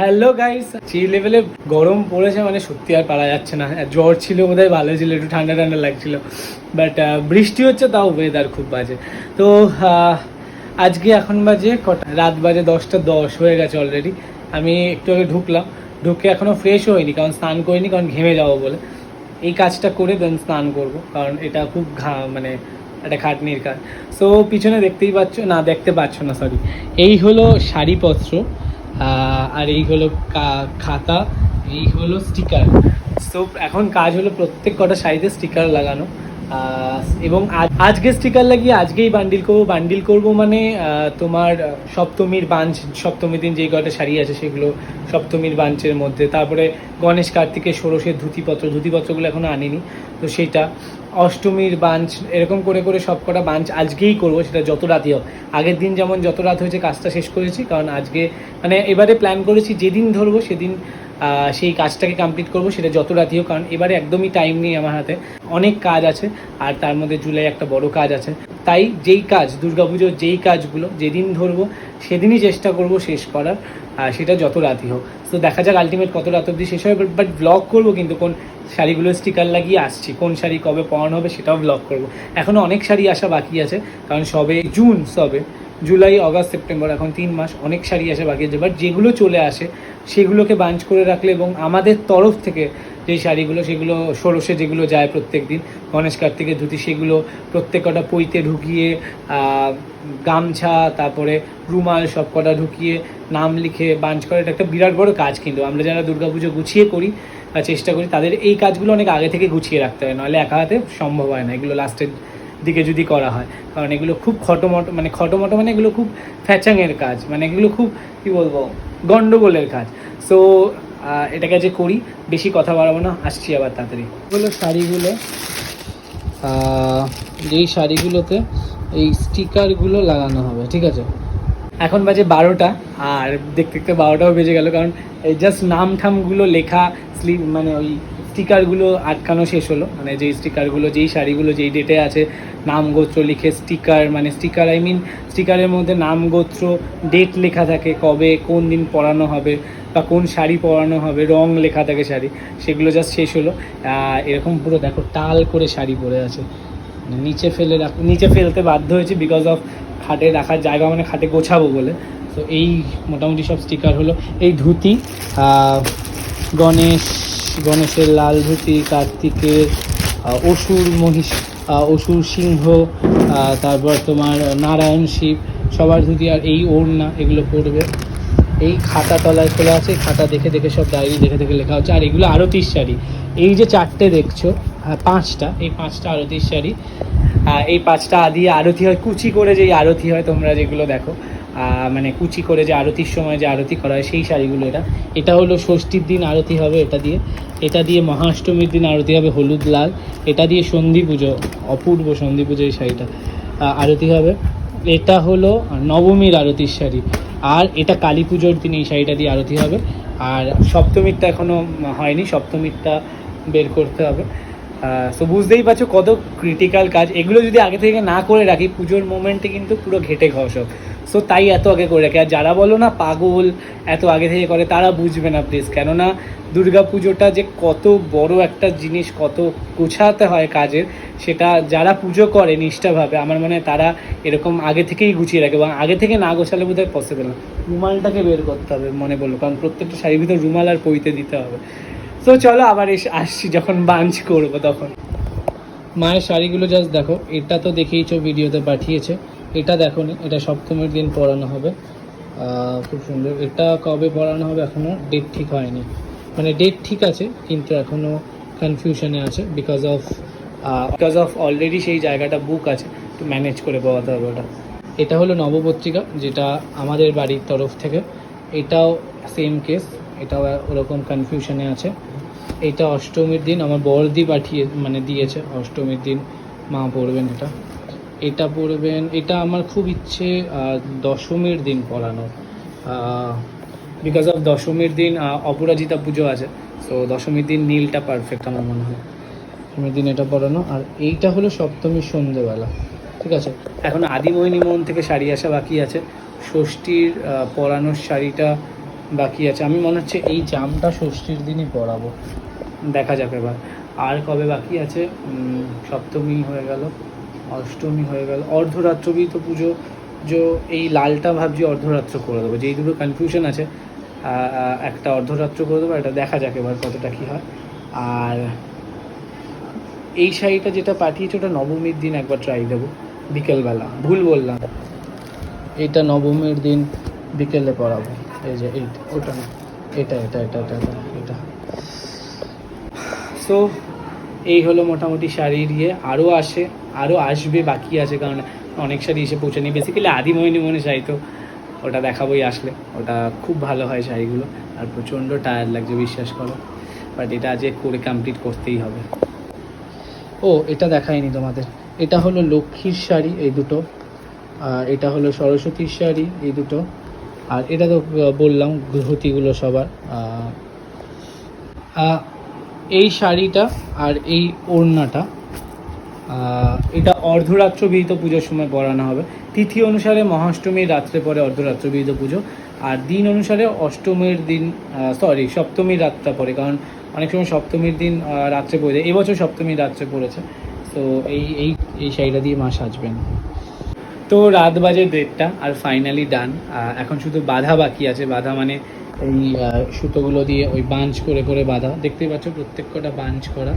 Hello guys সেই লেভেলে গরম পড়েছে মানে সত্যি আর পারা যাচ্ছে না। জ্বর ছিল বোধহয়, ভালো ছিল, একটু ঠান্ডা ঠান্ডা লাগছিল। বাট বৃষ্টি হচ্ছে, তাও ওয়েদার খুব বাজে। তো আজকে এখন বাজে কটা? রাত বাজে দশটা দশ, হয়ে গেছে অলরেডি আমি একটু আগে ঢুকলাম। ঢুকে এখনও ফ্রেশ হয়নি কারণ স্নান করিনি, কারণ ঘেমে যাব বলে। এই কাজটা করে দেন স্নান করব, কারণ এটা খুব ঘা মানে একটা খাটনির কাজ। সো পিছনে দেখতেই পাচ্ছ, না, দেখতে পাচ্ছ না সরি এই হলো শাড়িপত্র। আর এই হলো খাতা, এই হলো স্টিকার সো এখন কাজ হলো প্রত্যেক কটা শাড়িতে স্টিকার লাগানো। এবং আজ- আজকে স্টিকার লাগিয়ে আজকেই বান্ডিল করব। বান্ডিল করব মানে তোমার সপ্তমীর বাঞ্চ সপ্তমীর দিন যেই কটা শাড়ি আছে সেগুলো সপ্তমীর বাঞ্চের মধ্যে। তারপরে গণেশ কার্তিকের ষোড়শের ধুতিপত্র, ধুতিপত্রগুলো এখনও আনিনি, তো সেটা। অষ্টমীর বাঞ্চ এরকম করে করে সব কটা বাঞ্চ আজকেই করব, সেটা যত রাতই হোক। আগের দিন যেমন যত রাত হয়েছে কাজটা শেষ করেছি, কারণ আজকে মানে এবারে প্ল্যান করেছি যেদিন ধরবো সেদিন সেই কাজটাকে কমপ্লিট করব, সেটা যত রাতই হোক, কারণ এবারে একদমই টাইম নেই আমার হাতে। অনেক কাজ আছে, আর তার মধ্যে জুলাই একটা বড় কাজ আছে। তাই যেই কাজ দুর্গাপুজোর যেই কাজগুলো, যেদিন ধরবো, সেদিনই চেষ্টা করব শেষ করার, আর সেটা যত রাতই হোক। তো দেখা যাক আলটিমেট কত রাত অবধি শেষ হবে বাট ব্লগ করব কিন্তু কোন শাড়িগুলো স্টিকার লাগিয়ে আসছি, কোন শাড়ি কবে পরানো হবে সেটাও ব্লগ করব। এখনও অনেক শাড়ি আসা বাকি আছে, কারণ সবে জুন, সবে জুলাই, অগাস্ট, সেপ্টেম্বর, এখন তিন মাস, অনেক শাড়ি আসে বাকি আছে বাট যেগুলো চলে আসে, সেগুলোকে বাঞ্চ করে রাখলে এবং আমাদের তরফ থেকে যে শাড়িগুলো, সেগুলো ষোড়শে যেগুলো যায় প্রত্যেক দিন গণেশ কার্তিকের ধুতি, সেগুলো প্রত্যেক কটা পইতে ঢুকিয়ে গামছা, তারপরে রুমাল সব কটা ঢুকিয়ে নাম লিখে বাঞ্চ করা, এটা একটা বিরাট বড় কাজ কিন্তু। আমরা যারা দুর্গাপুজো গুছিয়ে করি বা চেষ্টা করি, তাদের এই কাজগুলো অনেক আগে থেকে গুছিয়ে রাখতে হয়, নাহলে একা হাতে সম্ভব হয় না। এগুলো লাস্টের দিকে যদি করা হয়। কারণ এগুলো খুব খটোমটো মানে খটোমটো মানে এগুলো খুব ফ্যাচাংয়ের কাজ মানে এগুলো খুব, কী বলব, গন্ডগোলের কাজ। সো এটাকে যে করি, বেশি কথা বাড়াবো না, আসছি আবার তাড়াতাড়ি। হলো শাড়িগুলো যেই শাড়িগুলোতে এই স্টিকারগুলো লাগানো হবে, ঠিক আছে? এখন বাজে বারোটা, আর দেখতে দেখতে বারোটাও বেজে গেল, কারণ এই জাস্ট নাম ঠামগুলো লেখা, স্লিপ মানে ওই স্টিকারগুলো আটকানো শেষ হলো। মানে যেই স্টিকারগুলো, যেই শাড়িগুলো, যেই ডেটে আছে নাম গোত্র লিখে স্টিকার মানে স্টিকার আই মিন স্টিকারের মধ্যে নাম গোত্র ডেট লেখা থাকে, কবে, কোন দিন পরানো হবে, বা কোন শাড়ি পরানো হবে, রং লেখা থাকে শাড়ি, সেগুলো জাস্ট শেষ হলো। এরকম পুরো দেখো, টাল করে শাড়ি পরে আছে। মানে নিচে ফেলে রাখ, নিচে ফেলতে বাধ্য হয়েছে বিকজ অফ খাটে রাখার জায়গা মানে খাটে গোছাবো বলে। তো এই মোটামুটি সব স্টিকার হলো। এই ধুতি গণেশ গণেশের লাল ধুতি কার্তিকের অসুর মহিষ অসুর সিংহ তারপর তোমার নারায়ণ শিব সবার ধুতি আর এই ওড়না এগুলো পড়বে। এই খাতা তলায় খোলা আছে খাতা দেখে দেখে সব ডায়েরি দেখে দেখে লেখা হচ্ছে। আর এগুলো আরতির শাড়ি এই যে চারটে দেখছ হ্যাঁ, পাঁচটা এই পাঁচটা আরতির শাড়ি এই পাঁচটা আদি আরতি হয় কুচি করে যেই আরতি হয় তোমরা যেগুলো দেখো। মানে কুচি করে যে আরতির সময় যে আরতি করা হয়, সেই শাড়িগুলো এটা এটা হলো ষষ্ঠীর দিন আরতি হবে এটা দিয়ে। এটা দিয়ে মহাষ্টমীর দিন আরতি হবে হলুদ, লাল। এটা দিয়ে সন্ধি পুজো, অপূর্ব সন্ধি পুজো এই শাড়িটা আরতি হবে। এটা হলো নবমীর আরতির শাড়ি। আর এটা কালী পুজোর দিন এই শাড়িটা দিয়ে আরতি হবে। আর সপ্তমীরটা এখনও হয়নি, সপ্তমীরটা বের করতে হবে। সো বুঝতেই পারছ কত ক্রিটিক্যাল কাজ। এগুলো যদি আগে থেকে না করে রাখি, পুজোর মোমেন্টে কিন্তু পুরো ঘেটে ঘষ সো তাই এত আগে করে রাখে। আর যারা বলো না পাগল, এত আগে থেকে করে, তারা বুঝবে না প্লিজ কেননা দুর্গা পুজোটা যে কত বড় একটা জিনিস, কত গোছাতে হয় কাজের, সেটা যারা পুজো করে নিষ্ঠাভাবে, আমার মনে হয় তারা এরকম আগে থেকেই গুছিয়ে রাখে এবং আগে থেকে না গোছালে বোধহয় পসিবল না। রুমালটাকে বের করতে হবে মনে বলল কারণ প্রত্যেকটা শাড়ির ভিতর রুমাল আর পইতে দিতে হবে। তো চলো আবার এসে আসছি যখন বাঞ্চ করব তখন। মায়ের শাড়িগুলো জাস্ট দেখো, এটা তো দেখেইছো ভিডিওতে পাঠিয়েছে। এটা দেখো এটা সপ্তমীর দিন পড়ানো হবে। খুব সুন্দর। এটা কবে পড়ানো হবে এখনও ডেট ঠিক হয়নি। মানে ডেট ঠিক আছে, কিন্তু এখনও কনফিউশনে আছে because of because of already সেই জায়গাটা বুক আছে, একটু ম্যানেজ করে পাওয়াতে হবে ওটা। এটা হলো নবপত্রিকা, যেটা আমাদের বাড়ির তরফ থেকে। এটাও সেম কেস এটাও ওরকম কনফিউশনে আছে। এটা অষ্টমীর দিন, আমার বড়দি পাঠিয়ে মানে দিয়েছে, অষ্টমীর দিন মা পড়বেন এটা। এটা পড়বেন, এটা আমার খুব ইচ্ছে দশমীর দিন পড়ানোর বিকজ অফ দশমীর দিন অপরাজিতা পুজো আছে তো দশমীর দিন নীলটা পারফেক্ট আমার মনে হয়। দশমীর দিন এটা পড়ানো, আর এইটা হলো সপ্তমীর সন্ধেবেলা, ঠিক আছে? এখন আদিমোহিনী মন থেকে শাড়ি আসা বাকি আছে, ষষ্ঠীর পরানোর শাড়িটা বাকি আছে। আমি মনে হচ্ছে এই জামটা ষষ্ঠীর দিনই পরাবো। দেখা যাক এবার। আর কবে বাকি আছে? সপ্তমী হয়ে গেল। অষ্টমী হয়ে গেল অর্ধরাত্রবী তো পুজো যে এই লালটা ভাবছি অর্ধরাত্র করে দেবো, যেই দুটো কনফিউশন আছে একটা অর্ধরাত্র করে দেবো এটা দেখা যাক এবার কতটা কী হয়, আর এই শাড়িটা যেটা পাঠিয়েছে ওটা নবমীর দিন একবার ট্রাই দেবো, বিকেলবেলা, ভুল বললাম, এটা নবমীর দিন বিকেলে পড়াবো এই যে এইটা, ওটা এটা এটা এটা এটা এটা এটা। সো এই হলো মোটামুটি শাড়ির ইয়ে আরও আসে আরও আসবে, বাকি আছে, কারণ অনেক শাড়ি এসে পৌঁছানি বেসিক্যালি আদিময়নি মনে শাড়ি তো ওটা দেখাবোই আসলে। ওটা খুব ভালো হয় শাড়িগুলো, আর প্রচণ্ড টায়ার লাগছে, বিশ্বাস করো। বাট এটা আজকে করে কমপ্লিট করতেই হবে। ও, এটা দেখায়নি তোমাদের। এটা হলো লক্ষ্মীর শাড়ি, এই দুটো। আর এটা হলো সরস্বতীর শাড়ি, এই দুটো। আর এটা তো বললাম, ধুতিগুলো সবার। এই শাড়িটা আর এই ওড়নাটা এটা অর্ধরাত্র বিহিত পুজোর সময় পরানো হবে। তিথি অনুসারে মহাষ্টমীর রাত্রে পরে অর্ধরাত্র বিহিত পুজো। আর দিন অনুসারে অষ্টমীর দিন সরি সপ্তমীর রাতটা পরে, কারণ অনেক সময় সপ্তমীর দিন রাত্রে পড়ে যায় এবছর সপ্তমীর রাত্রে পড়েছে। তো এই এই এই শাড়িটা দিয়ে মা সাজবেন। তো রাত বাজে দেড়টা, আর ফাইনালি ডান এখন শুধু বাধা বাকি আছে। বাধা মানে এই সুতোগুলো দিয়ে ওই বাঞ্চ করে করে বাঁধা। দেখতেই পাচ্ছ, প্রত্যেক কটা বাঞ্চ করা।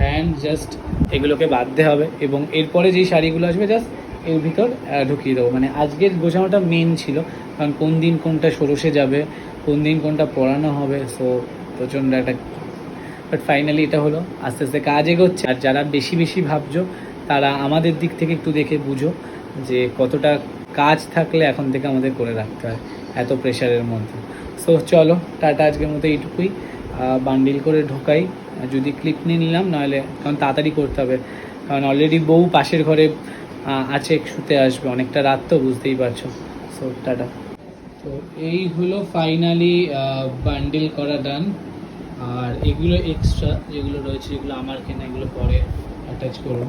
অ্যান্ড জাস্ট এগুলোকে বাঁধতে হবে এবং এরপরে যেই শাড়িগুলো আসবে জাস্ট এর ভিতর ঢুকিয়ে দেবো। মানে আজকের গোছানোটা মেন ছিল, কারণ কোন দিন কোনটা সরষে যাবে, কোন দিন কোনটা পরানো হবে সো প্রচণ্ড একটা বাট ফাইনালি এটা হলো, আস্তে আস্তে কাজ এগোচ্ছে। আর যারা বেশি বেশি ভাবছ, তারা আমাদের দিক থেকে একটু দেখে বুঝো যে কতটা কাজ থাকলে এখন থেকে আমাদের করে রাখতে হয় এত প্রেশারের মধ্যে। সো চলো, টাটা আজকের মতো এইটুকুই। বান্ডিল করে ঢোকাই। যদি ক্লিপ নিয়ে নিলাম, নাহলে কারণ তাড়াতাড়ি করতে হবে। কারণ অলরেডি বউ পাশের ঘরে আছে, শুতে আসবে। অনেকটা রাত তো, বুঝতেই পারছ। So tata. তো এই হলো ফাইনালি বান্ডিল করা ডান আর এগুলো এক্সট্রা যেগুলো রয়েছে, এগুলো আমার কেনা, এগুলো পরে অ্যাটাচ করুন